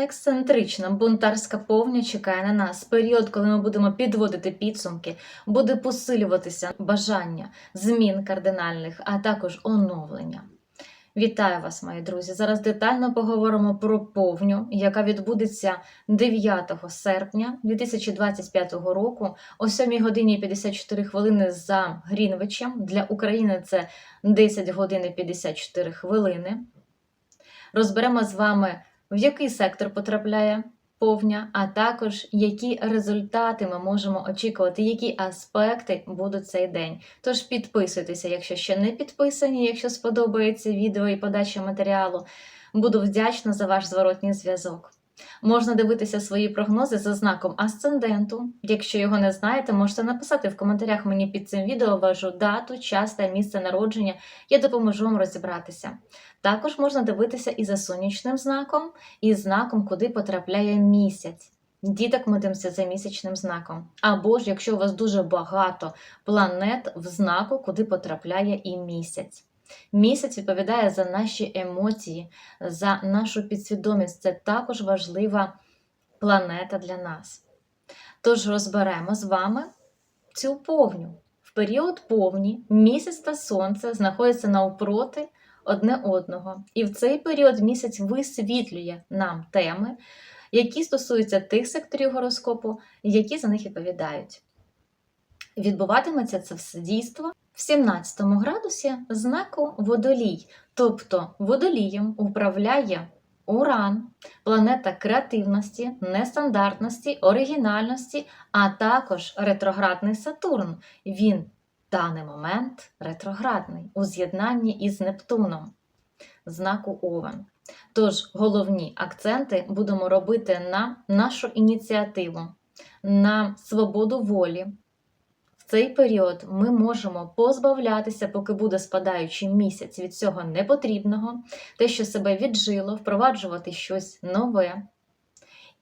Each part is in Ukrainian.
Ексцентрична бунтарська повня чекає на нас. Період, коли ми будемо підводити підсумки, буде посилюватися бажання змін кардинальних, а також оновлення. Вітаю вас, мої друзі! Зараз детально поговоримо про повню, яка відбудеться 9 серпня 2025 року о 7 годині 54 хвилини за Грінвичем. Для України це 10 годин і 54 хвилини. Розберемо з вами в який сектор потрапляє повня, а також які результати ми можемо очікувати, які аспекти будуть цей день. Тож підписуйтеся, якщо ще не підписані, якщо сподобається відео і подача матеріалу. Буду вдячна за ваш зворотній зв'язок. Можна дивитися свої прогнози за знаком асценденту. Якщо його не знаєте, можете написати в коментарях мені під цим відео вашу дату, час та місце народження. Я допоможу вам розібратися. Також можна дивитися і за сонячним знаком, і знаком, куди потрапляє місяць. Діток ми дивимося за місячним знаком. Або ж, якщо у вас дуже багато планет в знаку, куди потрапляє і місяць. Місяць відповідає за наші емоції, за нашу підсвідомість. Це також важлива планета для нас. Тож розберемо з вами цю повню. В період повні місяць та сонце знаходяться навпроти одне одного. І в цей період місяць висвітлює нам теми, які стосуються тих секторів гороскопу, які за них відповідають. Відбуватиметься це все дійство в 17 градусі знаку водолій, тобто водолієм управляє Уран, планета креативності, нестандартності, оригінальності, а також ретроградний Сатурн. Він в даний момент ретроградний у з'єднанні із Нептуном, знаку Овен. Тож головні акценти будемо робити на нашу ініціативу, на свободу волі. Цей період ми можемо позбавлятися, поки буде спадаючий місяць від цього непотрібного, те, що себе віджило, впроваджувати щось нове.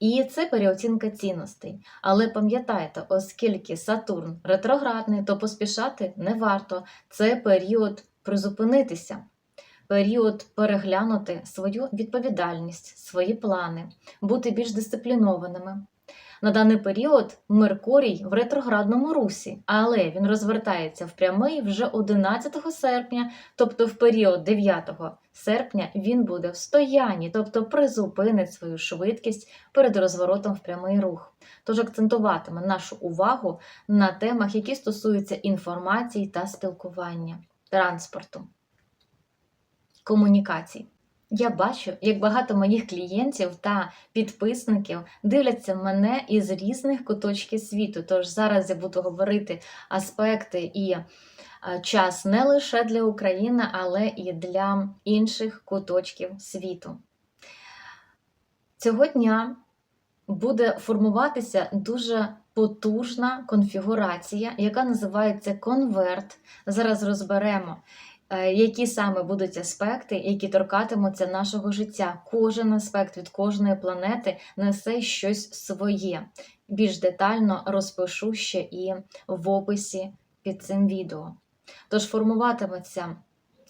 І це переоцінка цінностей. Але пам'ятайте, оскільки Сатурн ретроградний, то поспішати не варто. Це період призупинитися, період переглянути свою відповідальність, свої плани, бути більш дисциплінованими. На даний період Меркурій в ретроградному русі, але він розвертається в прямий вже 11 серпня, тобто в період 9 серпня він буде в стоянні, тобто призупинить свою швидкість перед розворотом в прямий рух. Тож акцентуватиме нашу увагу на темах, які стосуються інформації та спілкування, транспорту, комунікацій. Я бачу, як багато моїх клієнтів та підписників дивляться мене із різних куточків світу. Тож зараз я буду говорити аспекти і час не лише для України, але і для інших куточків світу. Цього дня буде формуватися дуже потужна конфігурація, яка називається конверт. Зараз розберемо. Які саме будуть аспекти, які торкатимуться нашого життя? Кожен аспект від кожної планети несе щось своє. Більш детально розпишу ще і в описі під цим відео. Тож формуватиметься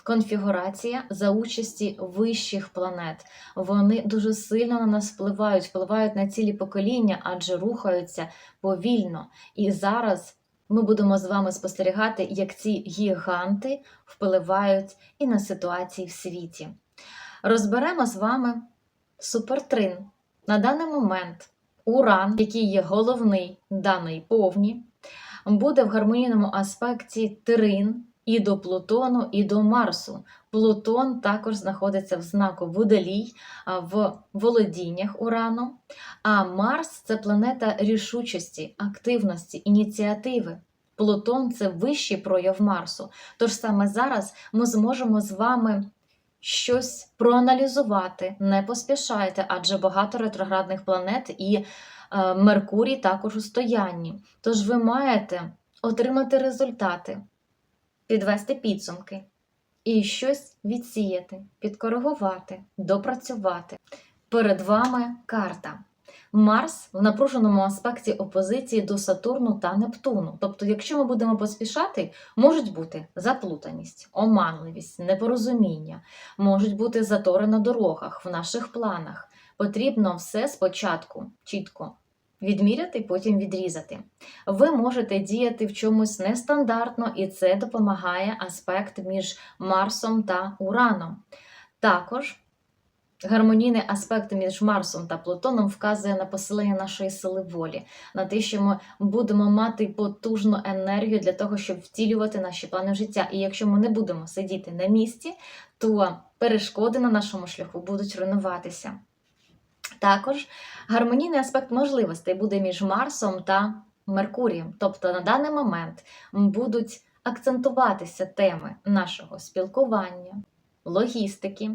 конфігурація за участі вищих планет. Вони дуже сильно на нас впливають, впливають на цілі покоління, адже рухаються повільно. І зараз. Ми будемо з вами спостерігати, як ці гіганти впливають і на ситуації в світі. Розберемо з вами супертрин. На даний момент Уран, який є головний даний повні, буде в гармонійному аспекті трин і до Плутону, і до Марсу. Плутон також знаходиться в знаку Водолій в володіннях Урану. А Марс це планета рішучості, активності, ініціативи. Плутон це вищий прояв Марсу. Тож саме зараз ми зможемо з вами щось проаналізувати, не поспішайте, адже багато ретроградних планет і е, Меркурій також у стоянні. Тож ви маєте отримати результати, підвести підсумки і щось відсіяти, підкоригувати, допрацювати. Перед вами карта. Марс в напруженому аспекті опозиції до Сатурну та Нептуну. Тобто, якщо ми будемо поспішати, можуть бути заплутаність, оманливість, непорозуміння, можуть бути затори на дорогах, в наших планах, Потрібно все спочатку чітко відміряти, потім відрізати. Ви можете діяти в чомусь нестандартно, і це допомагає аспект між Марсом та Ураном. Також гармонійний аспект між Марсом та Плутоном вказує на посилення нашої сили волі, на те, що ми будемо мати потужну енергію для того, щоб втілювати наші плани життя. І якщо ми не будемо сидіти на місці, то перешкоди на нашому шляху будуть руйнуватися. Також гармонійний аспект можливостей буде між Марсом та Меркурієм. Тобто на даний момент будуть акцентуватися теми нашого спілкування, логістики.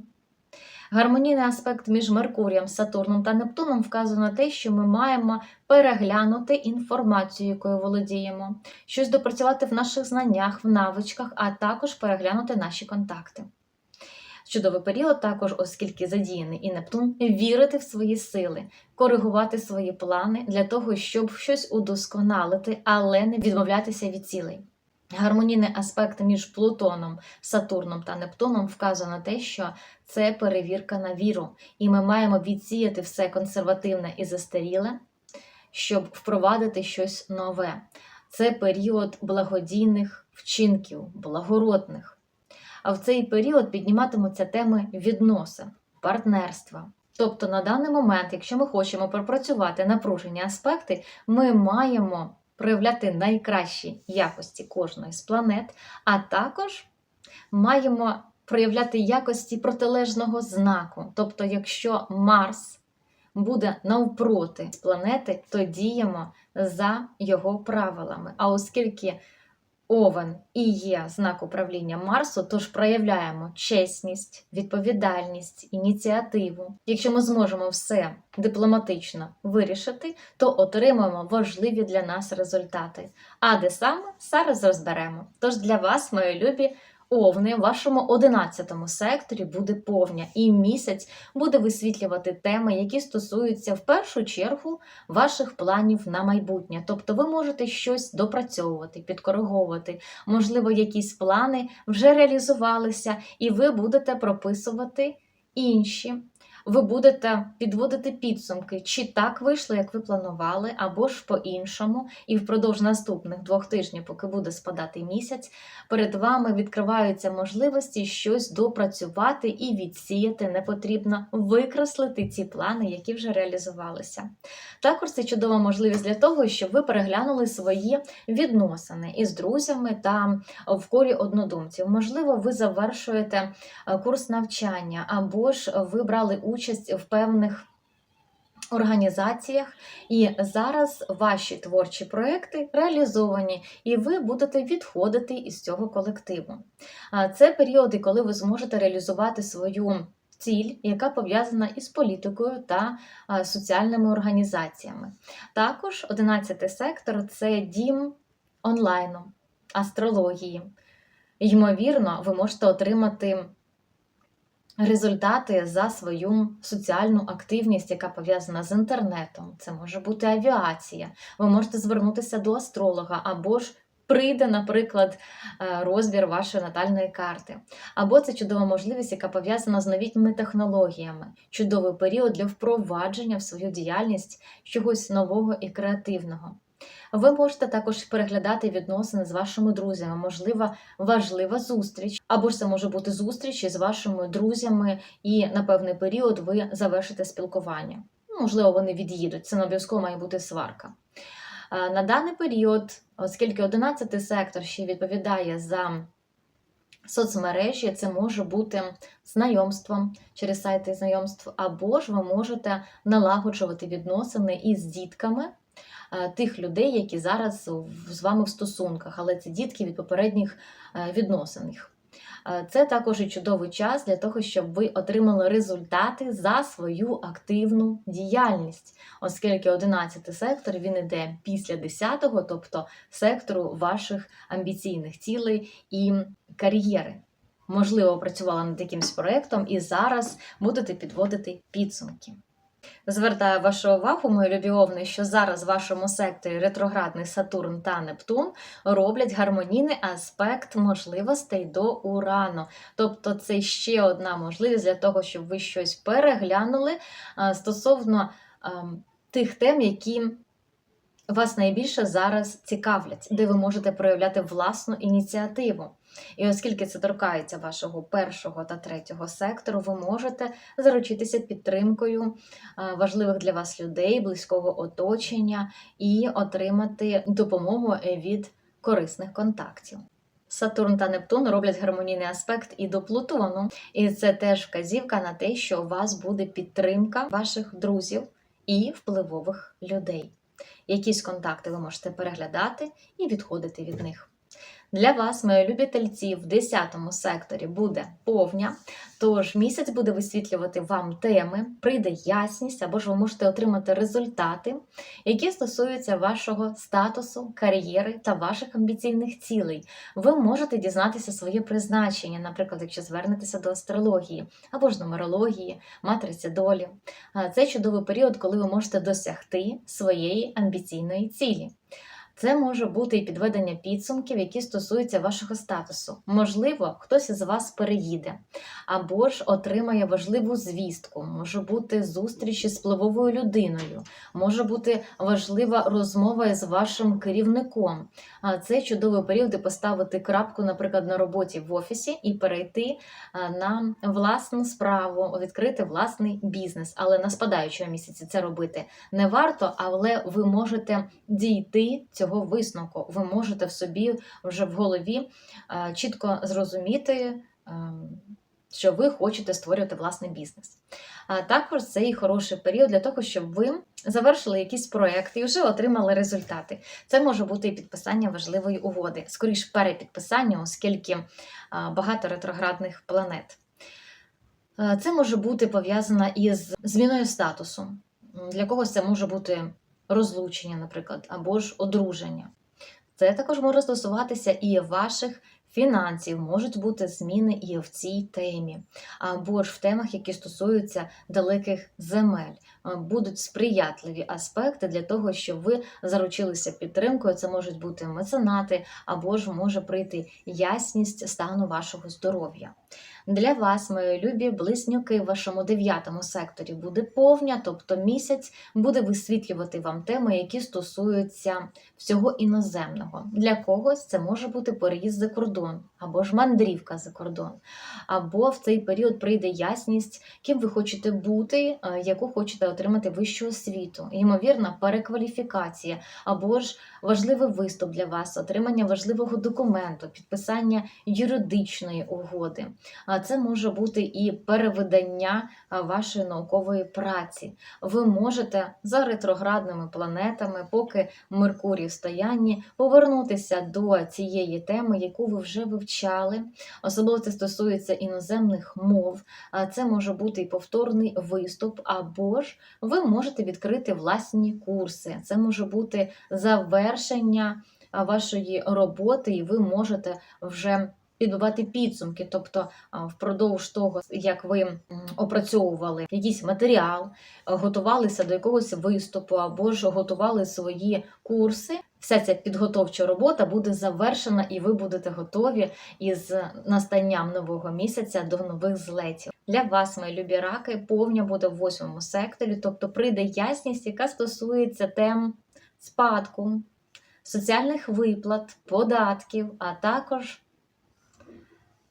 Гармонійний аспект між Меркурієм, Сатурном та Нептуном вказує на те, що ми маємо переглянути інформацію, якою володіємо, щось допрацювати в наших знаннях, в навичках, а також переглянути наші контакти. Чудовий період також, оскільки задіяний і Нептун, вірити в свої сили, коригувати свої плани для того, щоб щось удосконалити, але не відмовлятися від цілей. Гармонійний аспект між Плутоном, Сатурном та Нептуном вказує на те, що це перевірка на віру, і ми маємо відсіяти все консервативне і застаріле, щоб впровадити щось нове. Це період благодійних вчинків, благородних. А в цей період підніматимуться теми відносин, партнерства. Тобто на даний момент, якщо ми хочемо пропрацювати напружені аспекти, ми маємо проявляти найкращі якості кожної з планет, а також маємо проявляти якості протилежного знаку. Тобто, якщо Марс буде навпроти планети, то діємо за його правилами. А оскільки Овен і є знак управління Марсу, тож проявляємо чесність, відповідальність, ініціативу. Якщо ми зможемо все дипломатично вирішити, то отримаємо важливі для нас результати. А де саме зараз розберемо. Тож для вас, мої любі. Овни в вашому 11 секторі буде повня, і місяць буде висвітлювати теми, які стосуються в першу чергу ваших планів на майбутнє. Тобто ви можете щось допрацьовувати, підкориговувати. Можливо, якісь плани вже реалізувалися, і ви будете прописувати інші. Ви будете підводити підсумки, чи так вийшло, як ви планували, або ж по-іншому. І впродовж наступних двох тижнів, поки буде спадати місяць, перед вами відкриваються можливості щось допрацювати і відсіяти не потрібно, викреслити ці плани, які вже реалізувалися. Також це чудова можливість для того, щоб ви переглянули свої відносини із друзями та в колі однодумців. Можливо, ви завершуєте е, курс навчання, або ж ви брали участь в певних. Організаціях, і зараз ваші творчі проекти реалізовані, і ви будете відходити із цього колективу. Це періоди, коли ви зможете реалізувати свою ціль, яка пов'язана із політикою та соціальними організаціями. Також 11 сектор це дім онлайну, астрології. Ймовірно, ви можете отримати результати за свою соціальну активність, яка пов'язана з інтернетом. Це може бути авіація. Ви можете звернутися до астролога або ж. Прийде, наприклад, е, розбір вашої натальної карти. Або це чудова можливість, яка пов'язана з новітніми технологіями, чудовий період для впровадження в свою діяльність чогось нового і креативного. Ви можете також переглядати відносини з вашими друзями, можлива важлива зустріч, або ж це може бути зустріч із вашими друзями, і на певний період ви завершите спілкування. Можливо, вони від'їдуть, це не обов'язково має бути сварка. На даний період, оскільки 11 сектор ще відповідає за соцмережі, це може бути знайомством через сайти знайомств, або ж ви можете налагоджувати відносини із дітками тих людей, які зараз з вами в стосунках, але це дітки від попередніх відносин. Це також і чудовий час для того, щоб ви отримали результати за свою активну діяльність, оскільки 11 сектор він іде після 10-го, тобто сектору ваших амбіційних цілей і кар'єри. Можливо, працювала над якимсь проєктом і зараз будете підводити підсумки. Звертаю вашу увагу, мої любі овни, що зараз в вашому секторі ретроградний Сатурн та Нептун роблять гармонійний аспект можливостей до Урану. Тобто це ще одна можливість для того, щоб ви щось переглянули стосовно тих тем, які вас найбільше зараз цікавлять, де ви можете проявляти власну ініціативу. І оскільки це торкається вашого першого та третього сектору, ви можете заручитися підтримкою е, важливих для вас людей, близького оточення і отримати допомогу від корисних контактів. Сатурн та Нептун роблять гармонійний аспект і до Плутону, і це теж вказівка на те, що у вас буде підтримка ваших друзів і впливових людей. Якісь контакти ви можете переглядати і відходити від них. Для вас, мої любі тельці, в 10 секторі буде повня, тож місяць буде висвітлювати вам теми, прийде ясність, або ж ви можете отримати результати, які стосуються вашого статусу, кар'єри та ваших амбіційних цілей. Ви можете дізнатися своє призначення, наприклад, якщо звернетеся до астрології або ж нумерології, матриці долі. Це чудовий період, коли ви можете досягти своєї амбіційної цілі. Це може бути і підведення підсумків, які стосуються вашого статусу. Можливо, хтось із вас переїде, або ж отримає важливу звістку, може бути зустріч із впливовою людиною, може бути важлива розмова із вашим керівником. Це чудовий період, де поставити крапку, наприклад, на роботі в офісі і перейти на власну справу, відкрити власний бізнес. Але на спадаючому місяці це робити не варто, але ви можете дійти цього висновку. Ви можете в собі вже в голові е, чітко зрозуміти, е, що ви хочете створювати власний бізнес. А також це і хороший період для того, щоб ви завершили якісь проекти і вже отримали результати. Це може бути і підписання важливої угоди, скоріш перепідписання, оскільки е, багато ретроградних планет. Це може бути пов'язано із зміною статусу. Для когось це може бути розлучення, наприклад, або ж одруження. Це також може стосуватися і ваших фінансів, можуть бути зміни і в цій темі, або ж в темах, які стосуються далеких земель. Е, Будуть сприятливі аспекти для того, щоб ви заручилися підтримкою. Це можуть бути меценати, або ж може прийти ясність стану вашого здоров'я. Для вас, мої любі близнюки, в вашому дев'ятому секторі буде повня, тобто місяць буде висвітлювати вам теми, які стосуються всього іноземного. Для когось це може бути переїзд за кордон, або ж мандрівка за кордон, або в цей період прийде ясність, ким ви хочете бути, е, яку хочете отримати вищу освіту, ймовірна перекваліфікація, або ж важливий виступ для вас, отримання важливого документу, підписання юридичної угоди. Це може бути і перевидання вашої наукової праці. Ви можете за ретроградними планетами, поки Меркурій в стоянні, повернутися до цієї теми, яку ви вже вивчали. Особливо це стосується іноземних мов. Це може бути і повторний виступ, або ж ви можете відкрити власні курси. Це може бути завершення вашої роботи, і ви можете вже підбивати підсумки, тобто впродовж того, як ви опрацьовували якийсь матеріал, готувалися до якогось виступу або ж готували свої курси. Вся ця підготовча робота буде завершена, і ви будете готові із настанням нового місяця до нових злетів. Для вас, мої любі раки, повня буде в восьмому секторі, тобто прийде ясність, яка стосується тем спадку, соціальних виплат, податків, а також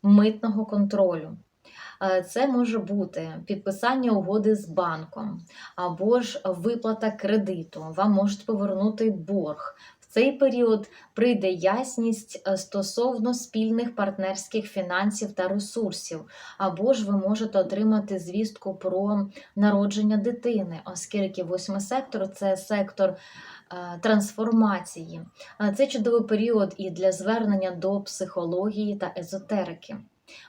митного контролю. Е, Це може бути підписання угоди з банком або ж виплата кредиту. Вам можуть повернути борг. В цей період прийде ясність е, стосовно спільних партнерських фінансів та ресурсів, або ж ви можете отримати звістку про народження дитини, оскільки восьмий сектор це сектор трансформації. Е, Це чудовий період і для звернення до психології та езотерики.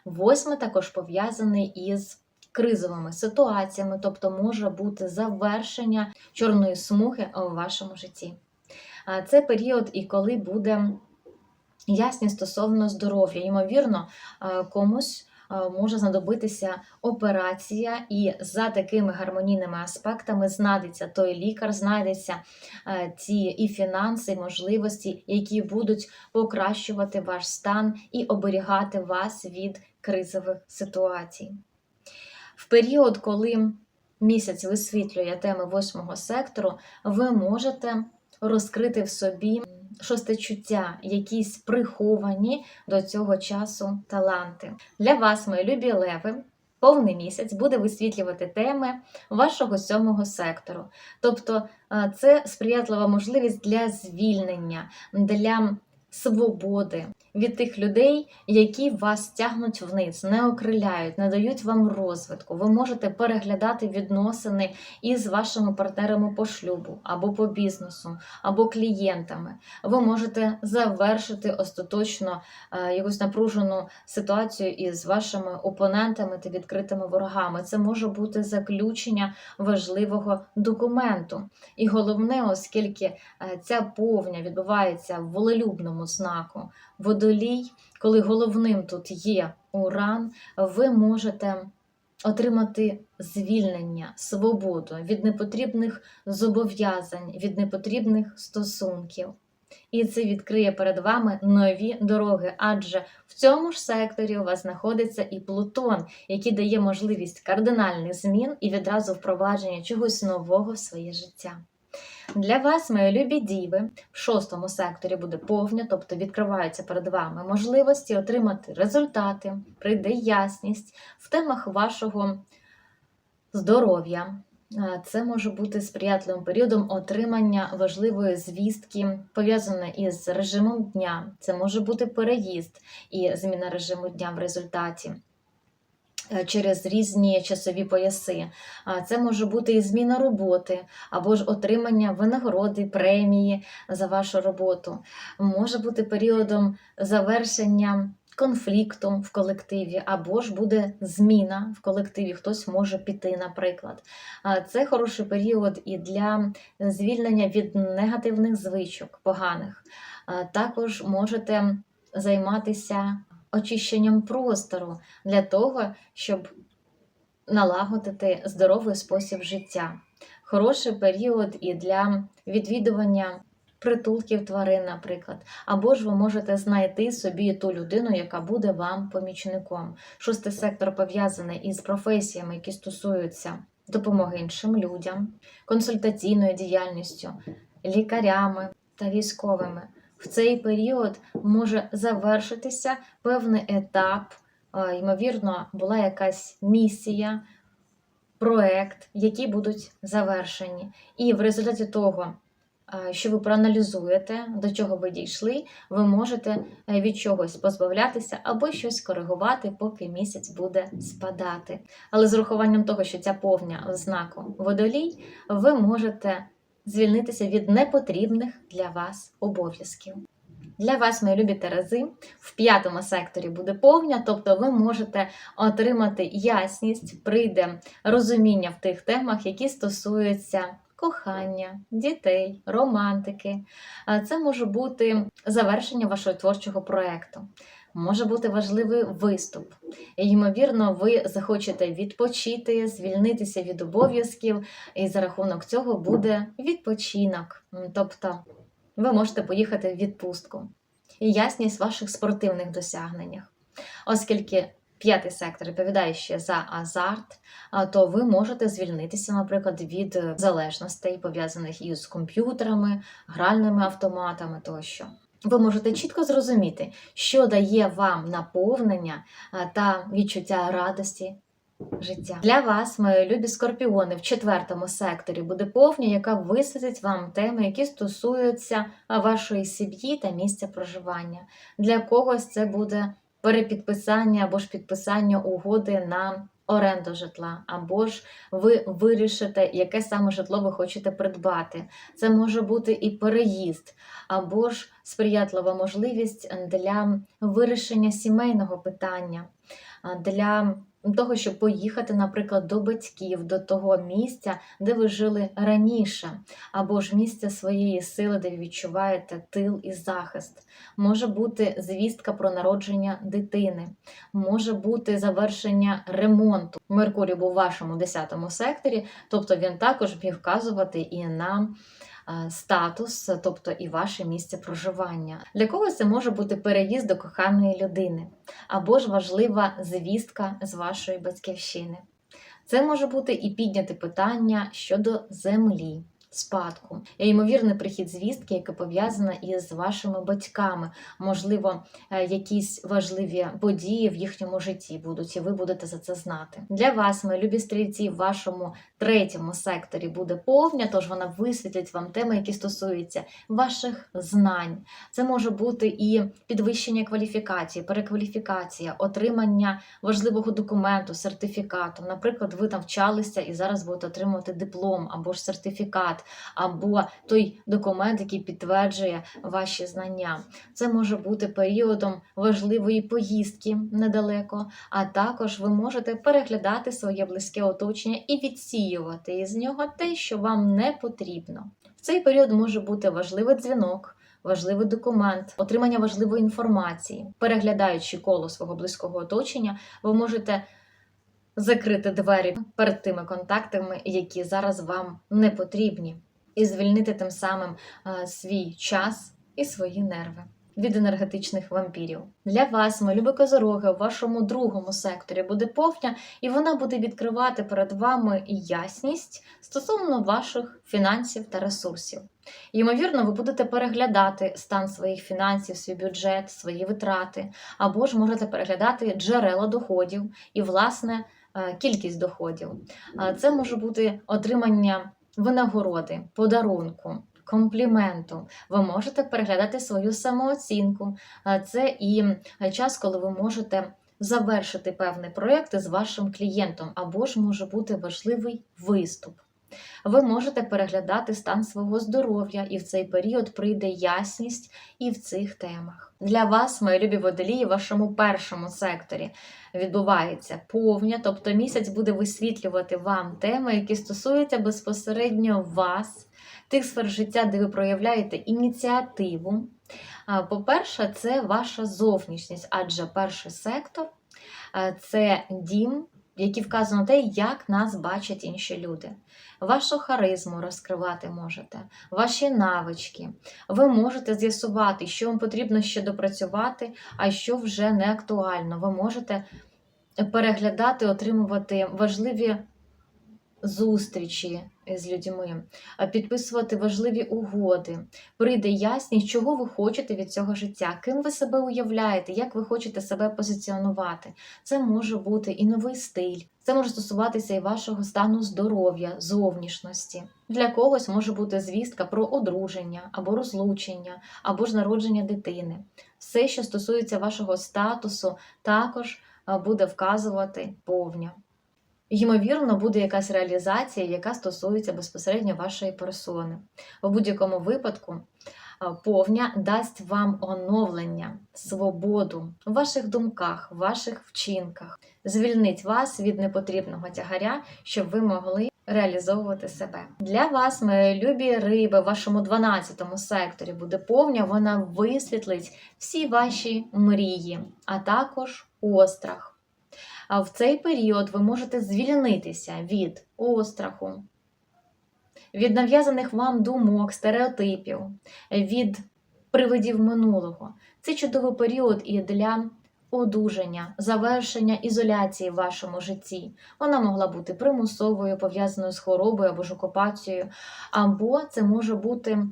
Восьме також пов'язаний із кризовими ситуаціями, тобто може бути завершення чорної смуги у вашому житті. Це період, і коли буде ясність стосовно здоров'я. Ймовірно, е, комусь е, може знадобитися операція, і за такими гармонійними аспектами знайдеться той лікар, знайдеться е, ті і фінанси, і можливості, які будуть покращувати ваш стан і оберігати вас від кризових ситуацій. В період, коли місяць висвітлює теми восьмого сектору, ви можете розкрити в собі шосте чуття, якісь приховані до цього часу таланти. Для вас, мої любі леви, повний місяць буде висвітлювати теми вашого сьомого сектору. Тобто е, це сприятлива можливість для звільнення, для свободи від тих людей, які вас тягнуть вниз, не окриляють, не дають вам розвитку. Ви можете переглядати відносини із вашими партнерами по шлюбу, або по бізнесу, або клієнтами. Ви можете завершити остаточно е, якусь напружену ситуацію із вашими опонентами та відкритими ворогами. Це може бути заключення важливого документу. І головне, оскільки е, ця повня відбувається в волелюбному знаку, водолій, коли головним тут є уран, ви можете отримати звільнення, свободу від непотрібних зобов'язань, від непотрібних стосунків. І це відкриє перед вами нові дороги, адже в цьому ж секторі у вас знаходиться і Плутон, який дає можливість кардинальних змін і відразу впровадження чогось нового в своє життя. Для вас, мої любі діви, в шостому секторі буде повня, тобто відкриваються перед вами можливості отримати результати, прийде ясність в темах вашого здоров'я. Це може бути сприятливим періодом отримання важливої звістки, пов'язаної із режимом дня. Це може бути переїзд і зміна режиму дня в результаті. Е, Через різні часові пояси. Це може бути і зміна роботи, або ж отримання винагороди, премії за вашу роботу. Може бути періодом завершення конфлікту в колективі, або ж буде зміна в колективі, хтось може піти, наприклад. Це хороший період і для звільнення від негативних звичок, поганих. Також можете займатися очищенням простору для того, щоб налагодити здоровий спосіб життя. Хороший період і для відвідування притулків тварин, наприклад. Або ж ви можете знайти собі ту людину, яка буде вам помічником. Шостий сектор пов'язаний із професіями, які стосуються допомоги іншим людям, консультаційною діяльністю, лікарями та військовими. В цей період може завершитися певний етап, ймовірно, була якась місія, проект, які будуть завершені. І в результаті того, що ви проаналізуєте, до чого ви дійшли, ви можете е, від чогось позбавлятися або щось коригувати, поки місяць буде спадати. Але з урахуванням того, що ця повня знаку водолій, ви можете звільнитися від непотрібних для вас обов'язків. Для вас, мої любі Терези, в п'ятому секторі буде повня, тобто ви можете отримати ясність, прийде розуміння в тих темах, які стосуються кохання, дітей, романтики. Це може бути завершення вашого творчого проєкту. Може бути важливий виступ. І, ймовірно, ви захочете відпочити, звільнитися від обов'язків, і за рахунок цього буде відпочинок. Тобто ви можете поїхати в відпустку. І ясність в ваших спортивних досягненнях. Оскільки п'ятий сектор відповідає ще за азарт, то ви можете звільнитися, наприклад, від залежностей, пов'язаних із комп'ютерами, гральними автоматами тощо. Ви можете чітко зрозуміти, що дає вам наповнення та відчуття радості життя. Для вас, мої любі скорпіони, в четвертому секторі буде повня, яка висвітить вам теми, які стосуються вашої сім'ї та місця проживання. Для когось це буде перепідписання або ж підписання угоди на оренду житла, або ж ви вирішите, яке саме житло ви хочете придбати. Це може бути і переїзд, або ж сприятлива можливість для вирішення сімейного питання, для того, щоб поїхати, наприклад, до батьків, до того місця, де ви жили раніше, або ж місця своєї сили, де ви відчуваєте тил і захист. Може бути звістка про народження дитини, може бути завершення ремонту. Меркурій був у вашому 10 секторі, тобто він також міг вказувати і на статус, тобто і ваше місце проживання. Для когось це може бути переїзд до коханої людини, або ж важлива звістка з вашої батьківщини. Це може бути і підняти питання щодо землі. Спадку і ймовірний прихід звістки, яка пов'язана із вашими батьками, можливо, е, якісь важливі події в їхньому житті будуть, і ви будете за це знати. Для вас, мої любі стрільці, в вашому третьому секторі буде повня, тож вона висвітлить вам теми, які стосуються ваших знань. Це може бути і підвищення кваліфікації, перекваліфікація, отримання важливого документу, сертифікату. Наприклад, ви навчалися і зараз будете отримувати диплом або ж сертифікат, або той документ, який підтверджує ваші знання. Це може бути періодом важливої поїздки недалеко, а також ви можете переглядати своє близьке оточення і відсіювати із нього те, що вам не потрібно. В цей період може бути важливий дзвінок. Важливий документ, отримання важливої інформації, переглядаючи коло свого близького оточення, ви можете закрити двері перед тими контактами, які зараз вам не потрібні, і звільнити тим самим е, свій час і свої нерви. Від енергетичних вампірів для вас, мої любі козороги, у вашому другому секторі буде повня, і вона буде відкривати перед вами ясність стосовно ваших фінансів та ресурсів. Ймовірно, ви будете переглядати стан своїх фінансів, свій бюджет, свої витрати, або ж можете переглядати джерела доходів і, власне, кількість доходів. Е, Це може бути отримання винагороди, подарунку. Компліменту, ви можете переглядати свою самооцінку. Це і час, коли ви можете завершити певний проєкт з вашим клієнтом, або ж може бути важливий виступ. Ви можете переглядати стан свого здоров'я, і в цей період прийде ясність і в цих темах. Для вас, мої любі водолії, в вашому першому секторі відбувається повня, тобто місяць буде висвітлювати вам теми, які стосуються безпосередньо вас, тих сфер життя, де ви проявляєте ініціативу. По-перше, це ваша зовнішність, адже перший сектор це дім, який вказують на те, як нас бачать інші люди. Вашу харизму розкривати можете, ваші навички. Ви можете з'ясувати, що вам потрібно ще допрацювати, а що вже не актуально. Ви можете переглядати, отримувати важливі зустрічі з людьми, підписувати важливі угоди. Прийде ясність, чого ви хочете від цього життя, ким ви себе уявляєте, як ви хочете себе позиціонувати. Це може бути і новий стиль, це може стосуватися і вашого стану здоров'я, зовнішності. Для когось може бути звістка про одруження або розлучення, або ж народження дитини. Все, що стосується вашого статусу, також буде вказувати повня. Ймовірно, буде якась реалізація, яка стосується безпосередньо вашої персони. У будь-якому випадку повня дасть вам оновлення, свободу в ваших думках, в ваших вчинках, звільнить вас від непотрібного тягаря, щоб ви могли реалізовувати себе. Для вас, мої любі риби, в вашому 12 секторі буде повня, вона висвітлить всі ваші мрії, а також острах. А в цей період ви можете звільнитися від остраху, від нав'язаних вам думок, стереотипів, від привидів минулого. Це чудовий період і для одужання, завершення ізоляції в вашому житті. Вона могла бути примусовою, пов'язаною з хворобою або ж окупацією, або це може бути.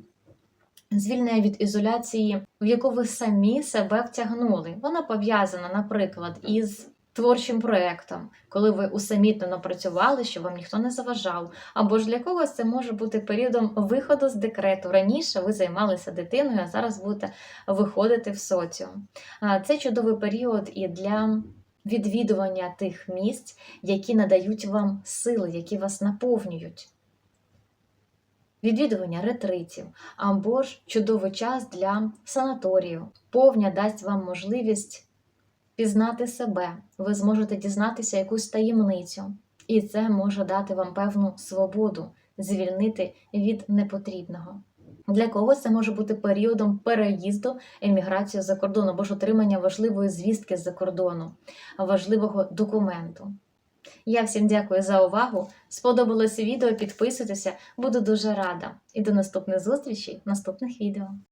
Звільнення від ізоляції, в яку ви самі себе втягнули. Вона пов'язана, наприклад, із творчим проєктом, коли ви усамітнено працювали, щоб вам ніхто не заважав. Або ж для когось це може бути періодом виходу з декрету. Раніше ви займалися дитиною, а зараз будете виходити в соціум. Це чудовий період і для. Відвідування тих місць, які надають вам сили, які вас наповнюють. Відвідування ретритів або ж чудовий час для санаторію. Повня дасть вам можливість пізнати себе, ви зможете дізнатися якусь таємницю, і це може дати вам певну свободу, звільнити від непотрібного. Для когось це може бути періодом переїзду, еміграції за кордон або ж отримання важливої звістки з-за кордону, важливого документу. Я всім дякую за увагу. Сподобалося відео, підписуйтеся, буду дуже рада. І до наступних зустрічей в наступних відео.